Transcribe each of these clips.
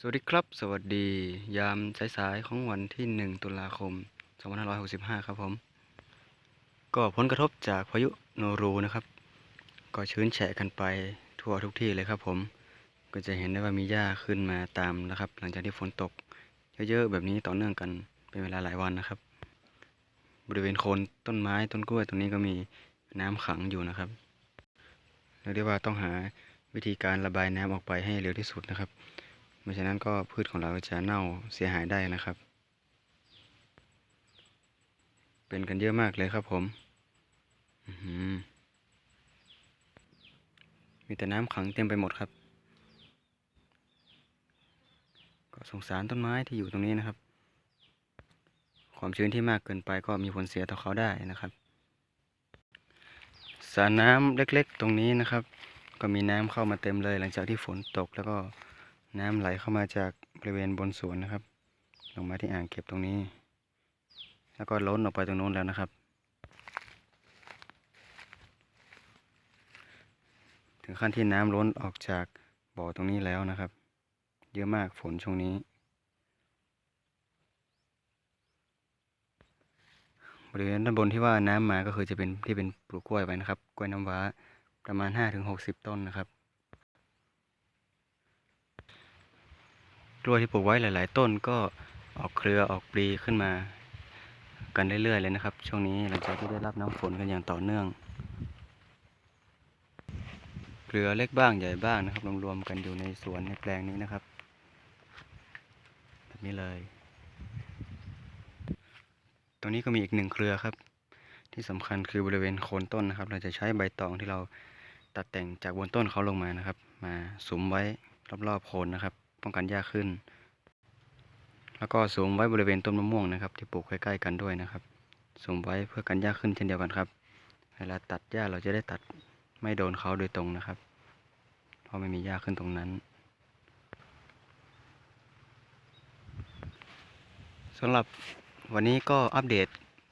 สวัสดีครับ สวัสดี ยามสายๆของวันที่ 1 ตุลาคม 2565 ครับผม ก็ผลกระทบจากพายุโนรูนะครับ ก็ชื้นแฉะกันไปทั่วทุกที่เลยครับผม ก็จะเห็นได้ว่ามีหญ้าขึ้นมาตามนะครับ หลังจากที่ฝนตก เยอะๆแบบนี้ต่อเนื่องกันเป็นเวลาหลายวันนะครับ บริเวณโคนต้นไม้ต้นกล้วยตรงนี้ก็มีน้ำขังอยู่นะครับเรียกได้ว่าต้องหาวิธีการระบายน้ำออกไปให้เร็วที่สุดนะครับ ไม่ฉะนั้นก็พืชของเราจะเน่าเสียหายได้นะครับ เป็นกันเยอะมากเลยครับผมมีแต่น้ำขังเต็มไปหมดครับ ก็สงสารต้นไม้ที่อยู่ตรงนี้นะครับ ความชื้นที่มากเกินไปก็มีผลเสียต่อเขาได้นะครับสระน้ำเล็กๆ ตรงนี้นะครับ ก็มีน้ำเข้ามาเต็มเลยหลังจากที่ฝนตกแล้วก็ น้ำไหลเข้ามาจากบริเวณบนสวนนะครับ ลงมาที่อ่างเก็บตรงนี้ แล้วก็ล้นออกไปตรงโน้นแล้วนะครับ ถึงขั้นที่น้ำล้นออกจากบ่อตรงนี้แล้วนะครับ เยอะมากฝนช่วงนี้ บริเวณด้านบนที่ว่าน้ำมาก็คือจะเป็นที่เป็นปลูกกล้วยไว้นะครับ กล้วยน้ำว้าประมาณ 5-60 ต้นนะครับ ล้วยที่ปลูกไว้หลาย ๆ ต้นก็ออกเครือออกปลีขึ้นมา กันเรื่อย ๆ เลยนะครับ ช่วงนี้หลังจากที่ได้รับน้ำฝนกันอย่างต่อเนื่อง เครือเล็กบ้างใหญ่บ้างนะครับรวมๆกันอยู่ในสวนในแปลงนี้นะครับแบบนี้เลยตรงนี้ก็มีอีกหนึ่งเครือครับ ที่สำคัญคือบริเวณโคนต้นนะครับ เราจะใช้ใบตองที่เราตัดแต่งจากบนต้นเขาลงมานะครับ มาสุมไว้รอบๆโคนนะครับ ป้องกันหญ้าขึ้น แล้วก็สุมไว้บริเวณต้นมะม่วงนะครับ ที่ปลูกใกล้ๆกันด้วยนะครับสุมไว้เพื่อกันหญ้าขึ้นเช่นเดียวกันครับ เวลาตัดหญ้าเราจะได้ตัดไม่โดนเขาโดยตรงนะครับ เพราะไม่มีหญ้าขึ้นตรงนั้นสำหรับวันนี้ก็อัปเดต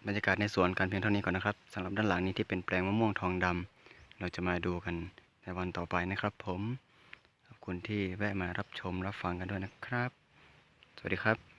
บรรยากาศในสวนกันเพียงเท่านี้ก่อนนะครับสำหรับด้านหลังนี้ที่เป็นแปลงมะม่วงทองดำเราจะมาดูกันในวันต่อไปนะครับผม คุณที่แวะมารับชมรับฟังกันด้วยนะครับ สวัสดีครับ